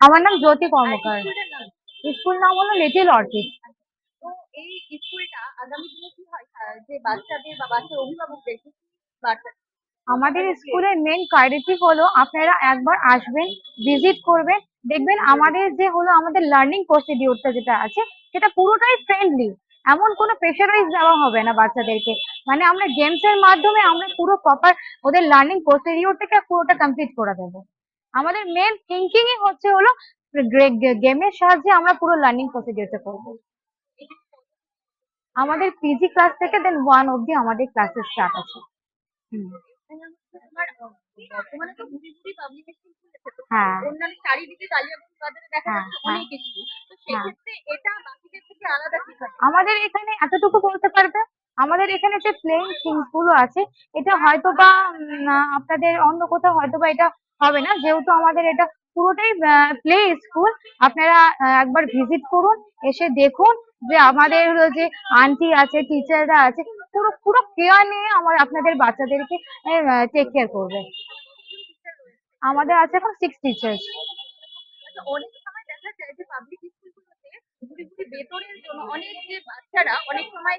আমার নাম জ্যোতি কর্মকার। স্কুল নাম হলো লিটিল অর্কিড এই স্কুলটা আগামী দিনে কি হয়? যে বাচ্চাদের বা বাচ্চার অভিভাবকদের আমাদের স্কুলের মেন কোয়ালিটি হলো আপনারা একবার আসবেন ভিজিট করবেন দেখবেন আমাদের যে হলো আমাদের লার্নিং প্রসিডিউরটা যেটা আছে সেটা পুরোটাই ফ্রেন্ডলি এমন কোনো প্রেশারাইজ দেওয়া হবে না বাচ্চাদেরকে। মানে আমরা গেমস এর মাধ্যমে আমরা পুরো প্রপার ওদের লার্নিং প্রসিডিউরটাকে পুরোটা কমপ্লিট করে দেবো। আমাদের মেন থিঙ্কিংই হচ্ছে হলো গেমের সাহায্যে আমরা পুরো লার্নিং প্রসিডিউরটা করব। আমাদের পিজি ক্লাস থেকে দেন ওয়ান অবধি আমাদের ক্লাসের স্টার্ট আছে। হ্যাঁ। হ্যাঁ, হয়। আমাদের এখানে এতটুকু বলতে পারবে? আমাদের এখানে যে প্লেইং থিংসগুলো আছে, এটা হয়তো বা আপনাদের অন্য কোথাও হয়তো বা এটা হবে না। যেহেতু আমাদের এটা পুরোটাই প্লে স্কুল আপনারা একবার ভিজিট করুন, এসে দেখুন যে আমাদের যে আন্টি আছে টিচাররা আছে, পুরো পুরো কেয়ার নিয়ে আমার আপনাদের বাচ্চাদেরকে টেক কেয়ার করবে। আমাদের আছে এখন সিক্স টিচার্স অনেক সময় দেখা যায় যে পাবলিক ঘুরি বেতনের জন্য অনেক যে বাচ্চারা অনেক সময়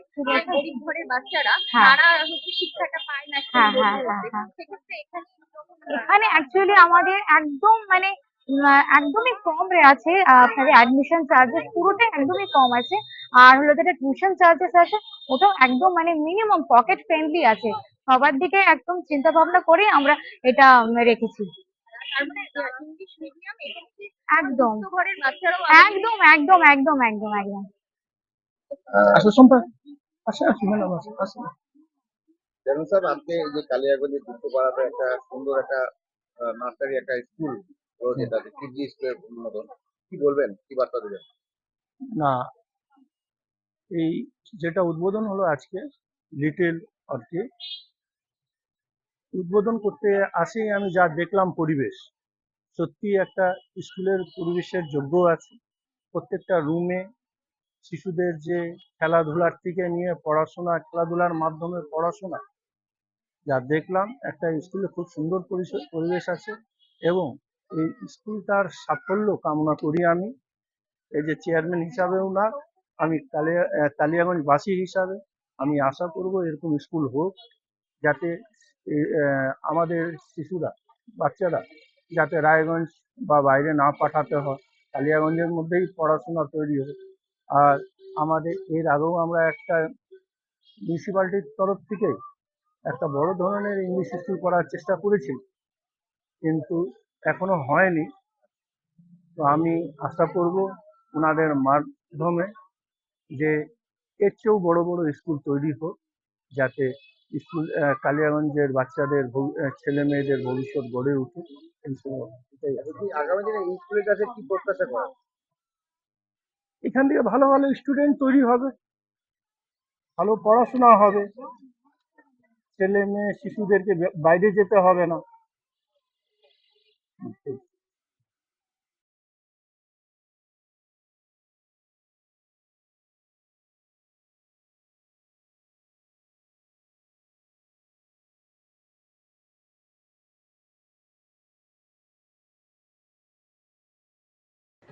গরিব ঘরের বাচ্চারা হ্যাঁ। তারা হচ্ছে শিক্ষাটা পায় না হ্যাঁ, হ্যাঁ। সেক্ষেত্রে এখানে এখানে অ্যাকচুয়ালি আমাদের একদম মানে একদমই কম রে আছে আপনাদের অ্যাডমিশন চার্জেস পুরোটাই একদমই কম আছে। আর হলো যেটা টিউশন চার্জেস আছে ওটাও একদম মানে মিনিমাম পকেট ফ্রেন্ডলি আছে। সবার দিকে একদম চিন্তা ভাবনা করে আমরা এটা রেখেছি। তার মানে ইংলিশ মিডিয়াম এখানে একদম। একদম একদম একদম একদম একদম। আসো সম্পা। আসে আসো ম্যাডাম আসো আসো। জানুন সাহেব আজকে যে কালিয়াগঞ্জে যুক্তপাড়াতে একটা সুন্দর একটা নার্সারি একটা স্কুল রয়েছে তাতে পিজি স্কুলের মতন কি বলবেন? কি বার্তা দেবেন? না এই যেটা উদ্বোধন হলো আজকে লিটল অর্কিড উদ্বোধন করতে আসেই আমি যা দেখলাম পরিবেশ। সত্যি একটা স্কুলের পরিবেশের যোগ্য আছে। প্রত্যেকটা রুমে শিশুদের যে খেলাধুলার থেকে নিয়ে পড়াশোনা, খেলাধুলার মাধ্যমে পড়াশোনা, যা দেখলাম একটা স্কুলে খুব সুন্দর পরিবেশ আছে এবং এই স্কুলটার সাফল্য কামনা করি আমি। এই যে চেয়ারম্যান হিসাবেও না, আমি কালিয়া কালিয়াগঞ্জবাসী হিসাবে আমি আশা করব এরকম স্কুল হোক, যাতে আমাদের শিশুরা, বাচ্চারা যাতে রায়গঞ্জ বা বাইরে না পাঠাতে হয়। কালিয়াগঞ্জের মধ্যেই পড়াশোনা তৈরি হোক। আর আমাদের, এর আগেও আমরা একটা মিউনিসিপ্যালিটির তরফ থেকে একটা বড় ধরনের ইংলিশ স্কুল করার চেষ্টা করেছি। কিন্তু এখনও হয়নি। তো আমি আশা করব ওনাদের মাধ্যমে যে এর চেয়েও বড় বড় স্কুল তৈরি হোক, যাতে স্কুল কালিয়াগঞ্জের বাচ্চাদের ছেলে মেয়েদের ভবিষ্যৎ গড়ে উঠুক। আগামী দিনে কাছে এখান থেকে ভালো ভালো স্টুডেন্ট তৈরি হবে, ভালো পড়াশোনা হবে, ছেলে মেয়ে, শিশুদেরকে বাইরে যেতে হবে না।